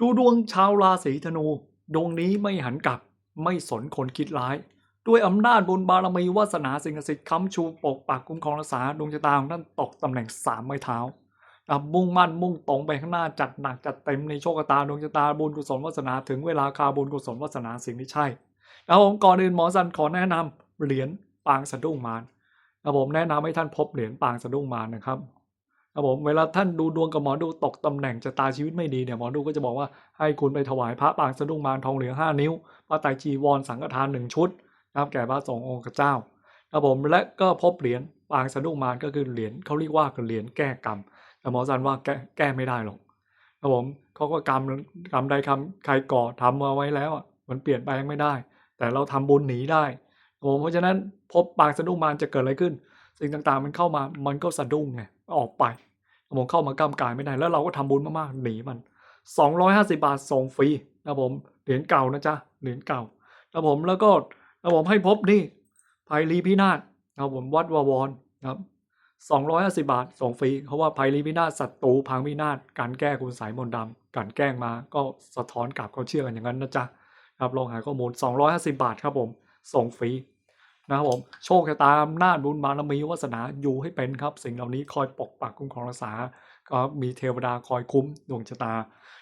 ดูดวงชาวราศีธนู ดวงนี้ไม่หันกลับ ไม่สนคนคิดร้าย ด้วยอำนาจบุญบารมีวาสนาสิ่งศักดิ์สิทธิ์ค้ำชูปกปักคุ้มครองรักษาดวงชะตาของท่านตกตำแหน่งสามไม้เท้านะมุ่งมั่นมุ่งตรงไปข้างหน้าจัดหนักจัดเต็มในโชคชะตาดวงชะตาบุญกุศลวาสนาถึงเวลาคาบุญกุศลวาสนาสิ่งที่ใช่แล้วผมก่อนอื่นหมอสันขอแนะนำเหรียญปางสะดุ้งมารนะผมแนะนำให้ท่านพบเหรียญปางสะดุ้งมารนะครับ นะผมเวลาท่านดูดวงกับหมอดูตกตำแหน่งชะตาชีวิตไม่ดีเนี่ยหมอดูก็จะบอกว่าให้คุณไปถวายพระปางสะดุ้งมารทองเหลืองห้านิ้วพระไตรจีวรสังฆทานหนึ่งชุดนะครับแก่พระสงฆ์องค์เจ้าครับผมและก็พบเหรียญปางสะดุ้งมารก็คือเหรียญเขาเรียกว่าเหรียญแก้กรรมแต่หมอสันว่าแก้แก้ไม่ได้หรอกครับผมเขาก็กรรมกรรมใดคำใครก่อทำมาไว้แล้วอะมันเปลี่ยนแปลงไม่ได้ แต่เราทำบุญหนีได้ครับผมเพราะฉะนั้นพบปางสะดุ้งมารจะเกิดอะไรขึ้น สิ่งต่างๆมันเข้ามามันก็สะดุ้งไงออกไป ผมเข้ามากำกายไม่ได้ แล้วเราก็ทำบุญมากๆหนีมัน 250 บาทส่งฟรีนะครับผมเหรียญเก่านะจ๊ะเหรียญเก่าครับผมแล้วก็ครับผมให้พบนี่ภัยรีพินาศครับผมวัดวาวรครับสองร้อยห้าสิบาทส่งฟรีเพราะว่าภัยรีพินาศศัตรูพังพินาศการแก้คุณสายมนต์ดำการแกล้งมาก็สะท้อนกลับเขาเชื่อกันอย่างนั้นนะจ๊ะครับลองหาข้อมูล 250 บาทครับผมส่งฟรี นะครับผมโชคชะตาอำนาจบุญบารมีวาสนาอยู่ให้เป็นครับ สิ่งเหล่านี้คอยปกปักคุ้มครองรักษา ก็มีเทวดาคอยคุ้มดวงชะตา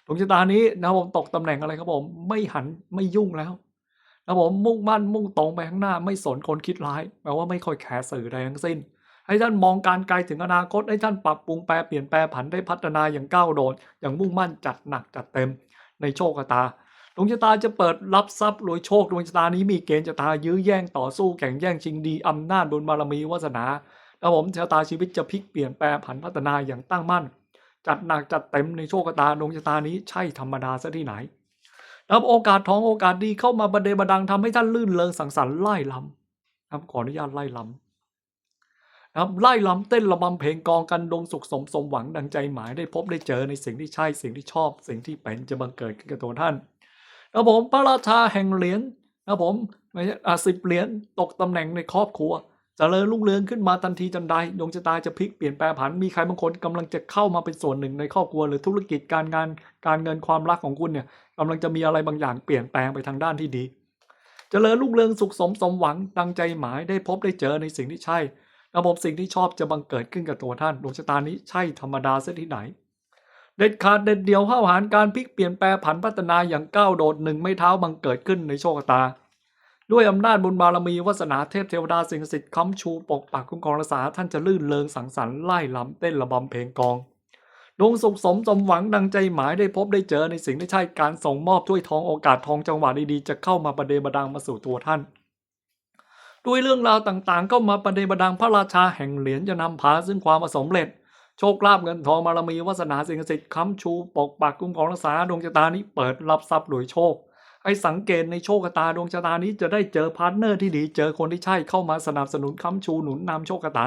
ดวงชะตานี้นะครับผมตกตำแหน่งอะไรครับผมไม่หันไม่ยุ่งแล้วนะผมมุ่งมั่นมุ่งตรงไปข้างหน้าไม่สนคนคิดร้ายแปลว่าไม่ค่อยแคร์สื่อใดทั้งสิ้น ให้ท่านมองการไกลถึงอนาคตให้ท่านปรับปรุงแปลเปลี่ยนแปลผันได้พัฒนาอย่างก้าวโดดอย่างมุ่งมั่นจัดหนักจัดเต็มในโชคชะตา ดวงชะตาจะเปิดรับทรัพย์รวยโชคดวงชะตานี้มีเกณฑ์ชะตายื้อแย่งต่อสู้แข่งแย่งชิงดีอำนาจบุญบารมีวาสนาแล้วผมชะตาชีวิตจะพลิกเปลี่ยนแปลผันพัฒนาอย่างตั้งมั่น จัดหนักจัดเต็มในโชคชะตาดวงชะตานี้ใช่ธรรมดาซะที่ไหนนะครับโอกาสท้องโอกาสดีเข้ามาบันเดบันดังทำให้ท่านลื่นเลงสังสรรค์ไล่ลำนะครับขออนุญาตไล่ลำนะครับไล่ลำเต้นระบำเพลงกองกันดงสุขสมสมหวังดังใจหมายได้พบได้เจอในสิ่งที่ใช่สิ่งที่ชอบ สิ่งที่เป็นจะบังเกิดขึ้นกับตัวท่าน นะครับผมพระราชาแห่งเหรียญนะครับผมไม่ใช่อะสิบเหรียญตกตำแหน่งในครอบครัวจเจริญรุ่งเรืองขึ้นมาทันทีทันใดดวงชะตาจะพลิกเปลี่ยนแปลผันมีใครบางคนกำลังจะเข้ามาเป็นส่วนหนึ่งในครอบครัวหรือธุรกิจการงานการเงินความรักของคุณเนี่ยกำลังจะมีอะไรบางอย่างเปลี่ยนแปลงไปทางด้านที่ดีเจริญรุ่งเรืองสุขสมสมหวังดังใจหมายได้พบได้เจอในสิ่งที่ใช่ระบบสิ่งที่ชอบจะบังเกิดขึ้นกับตัวท่านดวงชะตานี้ใช่ธรรมดาเสียที่ไหน เด็ดขาดเด็ดเดี่ยวห้าวหารการพลิกเปลี่ยนแปลผันพัฒนาอย่างก้าวโดดหนึ่งไม่เท้าบังเกิดขึ้นในโชคชะตา ด้วยอำนาจบุญบารมีวาสนาเทพเทวดาสิ่งศักดิ์สิทธิ์ค้ำชูปกปักคุ้มครองรักษาท่านจะลื่นเลงสังสรรค์ไล่ลำเต้นระบำเพลงกองดวงสุขสมสมหวังดังใจหมายได้พบได้เจอในสิ่งที่ใช่การส่งมอบถ้วยทองโอกาสทองจังหวะดีๆจะเข้ามาประเดประดังมาสู่ตัวท่าน ด้วยเรื่องราวต่างๆ ก็มาประเดประดังพระราชาแห่งเหรียญจะนำพาซึ่งความสำเร็จ โชคลาภเงินทองบารมีวาสนาสิ่งศักดิ์สิทธิ์ค้ำชูปกปักคุ้มครองรักษาดวงชะตานี้เปิดรับทรัพย์รวยโชคให้สังเกตในโชคชะตาดวงชะตานี้จะได้เจอพาร์ทเนอร์ที่ดี เจอคนที่ใช่เข้ามาสนับสนุนค้ำชูหนุนนำโชคชะตา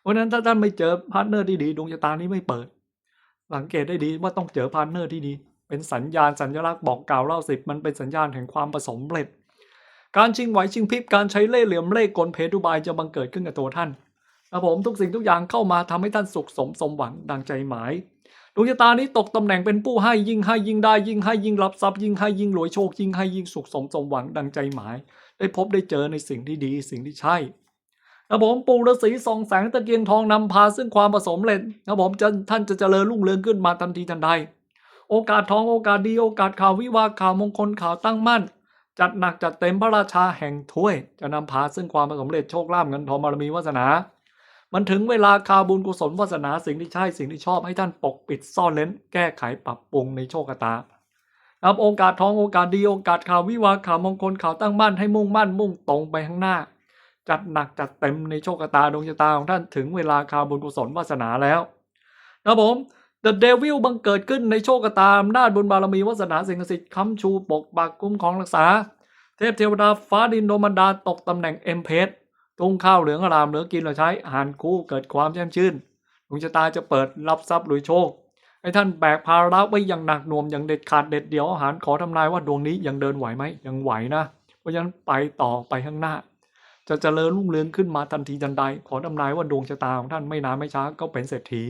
เพราะฉะนั้นถ้าท่านไม่เจอพาร์ทเนอร์ที่ดีดวงชะตานี้ไม่เปิด สังเกตได้ดีว่าต้องเจอพาร์ทเนอร์ที่ดี เป็นสัญญาณสัญลักษณ์บอกกล่าวเล่าสิบมันเป็นสัญญาณแห่งความประสมเร็จ การชิงไหวชิงพริบการใช้เล่ห์เหลี่ยมเล่ห์กลเพทุบายจะบังเกิดขึ้นกับตัวท่าน ครับผมทุกสิ่งทุกอย่างเข้ามาทำให้ท่านสุขสมสมหวังดังใจหมายดวงชะตานี้ตกตำแหน่งเป็นผู้ให้ยิ่งให้ยิ่งได้ยิ่งให้ยิ่งรับทรัพย์ยิ่งให้ยิ่งรวยโชคยิ่งให้ยิ่งสุขสมสมหวังดังใจหมาย ได้พบได้เจอในสิ่งที่ดีสิ่งที่ใช่ครับผมปู่ฤาษีส่องแสงตะเกียงทองนำพาซึ่งความผสมเร็จครับผมจะท่านจะเจริญรุ่งเรืองขึ้นมาทันทีทันใด โอกาสทองโอกาสดีโอกาสข่าววิวาข่าวมงคลข่าวตั้งมั่น จัดหนักจัดเต็มพระราชาแห่งถ้วย จะนำพาซึ่งความผสมเร็จโชคลาภเงินทองบารมีวาสนา มันถึงเวลาข่าบุญกุศลวาสนาสิ่งที่ใช่สิ่งที่ชอบให้ท่านปกปิดซ่อนเล้น แก้ไขปรับปรุงในโชคชะตาครับโอกาสทองโอกาสดีโอกาสข่าววิวาข่าวมงคลข่าวตั้งมั่นให้มุ่งมั่นมุ่งตรงไปข้างหน้า จัดหนักจัดเต็มในโชคชะตาดวงชะตาของท่านถึงเวลาข่าบุญกุศลวาสนาแล้วนะผม The Devil บังเกิดขึ้นในโชคชะตาอำนาจบุญบารมีวาสนาสิ่งศักดิ์สิทธิ์ค้ำชูปกปักคุ้มครองรักษา เทพเทวดาฟ้าดินโดมันดาตกตำแหน่งเอ็มเพส ตุ้งข้าวเหลืองอรามเหลือกินเหลือใช้อาหารคู่เกิดความแช่มชื่นดวงชะตาจะเปิดรับทรัพย์รวยโชคให้ท่านแบกภาระไว้อย่างหนักหน่วงอย่างเด็ดขาดเด็ดเดี่ยวอาหารขอทำนายว่าดวงนี้ยังเดินไหวไหมยังไหวนะ เพราะฉะนั้นไปต่อไปข้างหน้า จะเจริญรุ่งเรืองขึ้นมาทันทีทันใด ขอทำนายว่าดวงชะตาของท่านไม่นานไม่ช้าก็เป็นเศรษฐี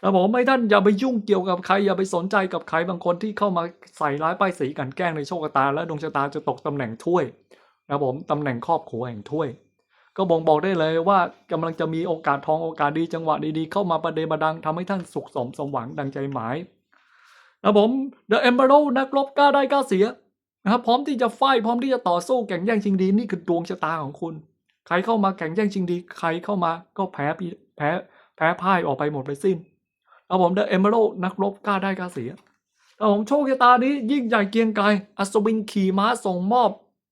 แล้วผมให้ท่านอย่าไปยุ่งเกี่ยวกับใครอย่าไปสนใจกับใครบางคนที่เข้ามาใส่ร้ายป้ายสีกันแกล้งในโชคชะตา และดวงชะตาจะตกตำแหน่งถ้วยนะผมตำแหน่งครอบครัวแห่งถ้วย ก็บ่งบอกได้เลยว่ากำลังจะมีโอกาสทองโอกาสดีจังหวะดีๆ เข้ามาประเดประดังทำให้ท่านสุขสมสมหวังดังใจหมายนะผม The Emerald นักรบกล้าได้กล้าเสียนะครับพร้อมที่จะไฟพร้อมที่จะต่อสู้แข่งแย่งชิงดีนี่คือดวงชะตาของคุณ ใครเข้ามาแข่งแย่งชิงดี ใครเข้ามาก็แพ้ปีแพ้แพ้พ่ายออกไปหมดไปสิ้นแล้วผม The Emerald นักรบกล้าได้กล้าเสียแล้วผมโชคชะตานี้ยิ่งใหญ่เกียงไกรอัศวินขี่ม้าส่งมอบ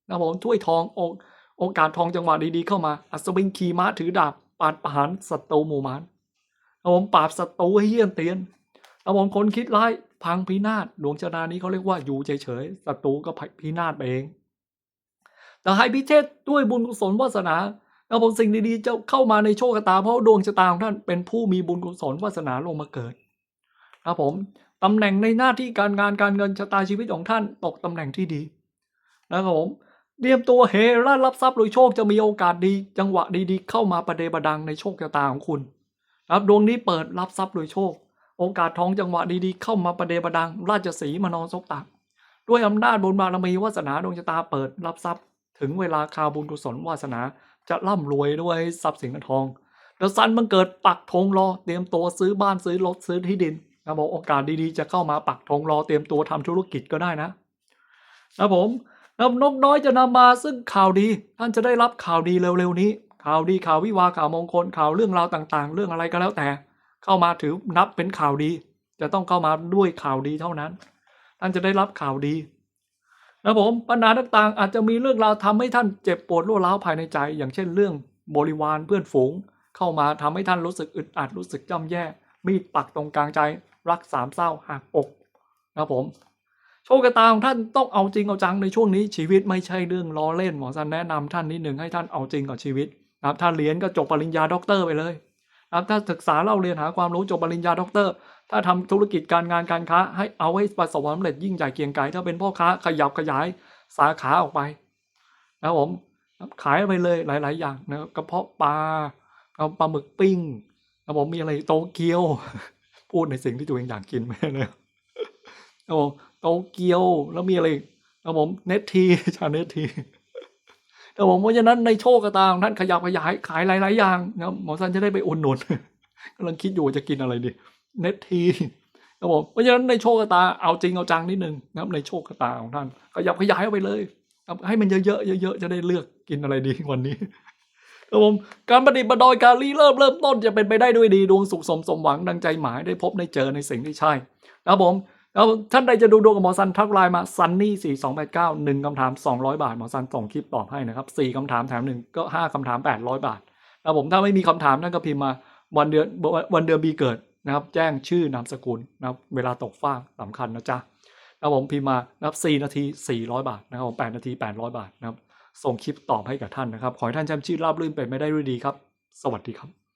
นะผมถ้วยทองโอ โอกาสทองจังหวะดีๆเข้ามา อัศวินขี่ม้าถือดาบปาดประหารศัตรูหมู่มานเอาผมปราบศัตรูให้เยี่ยนเตียนเอาผมคนคิดร้ายพังพินาศดวงชะตานี้เขาเรียกว่าอยู่เฉยๆศัตรูก็พินาศไปเอง แต่ให้พิเทศด้วยบุญกุศลวาสนาเอาผมสิ่งดีๆจะเข้ามาในโชคชะตา เพราะดวงชะตาของท่านเป็นผู้มีบุญกุศลวาสนาลงมาเกิดครับผมตำแหน่งในหน้าที่การงานการเงินชะตาชีวิตของท่านตกตำแหน่งที่ดีนะครับผม เตรียมตัวเฮร่ารับทรัพย์โดยโชคจะมีโอกาสดี จังหวะดีๆ เข้ามาประเดประดังในโชคชะตาของคุณครับดวงนี้เปิดรับทรัพย์โดยโชค โอกาสทองจังหวะดีๆ เข้ามาประเดประดัง ราชสีมานอนซกตักด้วยอำนาจบุญบารมีวาสนาดวงชะตาเปิดรับทรัพย์ ถึงเวลาคาวบุญกุศลวาสนาจะร่ำรวยด้วยทรัพย์สินเงินทองเดอะซันมันเกิดปักธงรอเตรียมตัวซื้อบ้านซื้อรถซื้อที่ดินนะบอกโอกาสดีๆ จะเข้ามาปักธงรอเตรียมตัวทำธุรกิจก็ได้นะนะผม นำนกน้อยจะนำมาซึ่งข่าวดี ท่านจะได้รับข่าวดีเร็วๆนี้ ข่าวดีข่าววิวาข่าวมงคลข่าวเรื่องราวต่างๆ เรื่องอะไรก็แล้วแต่ เข้ามาถือนับเป็นข่าวดี จะต้องเข้ามาด้วยข่าวดีเท่านั้น ท่านจะได้รับข่าวดีนะผมปัญหาต่างๆ อาจจะมีเรื่องราวทำให้ท่านเจ็บปวดรวดร้าวภายในใจ อย่างเช่นเรื่องบริวารเพื่อนฝูง เข้ามาทำให้ท่านรู้สึกอึดอัดรู้สึกจำแย่ มีดปักตรงกลางใจรักสามเศร้าหักอกนะผม โชคชะตาของท่านต้องเอาจริงเอาจังในช่วงนี้ชีวิตไม่ใช่เรื่องล้อเล่นหมอซันแนะนำท่านนิดหนึ่งให้ท่านเอาจริงกับชีวิตนะครับถ้าเรียนก็จบปริญญาด็อกเตอร์ไปเลยนะครับถ้าศึกษาเล่าเรียนหาความรู้จบปริญญาด็อกเตอร์ ถ้าทำธุรกิจการงานการค้า ให้เอาให้ประสบความสำเร็จยิ่งใหญ่เกียงไกรถ้าเป็นพ่อค้าขยับขยายสาขาออกไปนะครับผมขายไปเลยหลาย ๆ อย่างนะครับกระเพาะปลาเอาปลาหมึกปิ้งนะครับผมมีอะไรโตเกียว พูดในสิ่งที่ตัวเองอยากกินไหมเนี่ยครับผม โตเกียวแล้วมีอะไรอีกครับผมเนตทีชาเนตทีแต่ผมเพราะฉะนั้นในโชคกระตาของท่านขยับขยายขายหลาย ๆ อย่างนะครับหมอสันจะได้ไปอุดหนุนกำลังคิดอยู่จะกินอะไรดีเนตทีครับผมเพราะฉะนั้นในโชคกระตาเอาจริงเอาจังนิดนึงนะครับในโชคกระตาของท่านขยับขยายออกไปเลยให้มันเยอะๆเยอะๆจะได้เลือกกินอะไรดีวันนี้ครับผมการปฏิบัติดอยการรีเริ่มเริ่มต้นจะเป็นไปได้ด้วยดีดวงสุขสมสมหวังดังใจหมายได้พบได้เจอในสิ่งที่ใช่นะครับผม แล้วท่านใดจะดูดวงกับหมอซันทักไลน์มาซันนี่สี่สองแปดเก้าหนึ่งคำถามสองร้อยบาทหมอซันส่งคลิปตอบให้นะครับสี่คำถามแถมหนึ่งก็ห้าคำถามแปดร้อยบาทแล้วผมถ้าไม่มีคำถามท่านก็พิมพ์มาวันเดือนวันเดือนปีเกิดนะครับ แจ้งชื่อนามสกุลนะครับเวลาตกฟากสำคัญนะจ๊ะแล้วผมพิมพ์มานะครับสี่นาทีสี่ร้อยบาทนะครับผมแปดนาทีแปดร้อยบาทนะครับส่งคลิปตอบให้กับท่านนะครับ ขอให้ท่านแชมชื่อราบรื่นไปไม่ได้ด้วยดีครับ สวัสดีครับ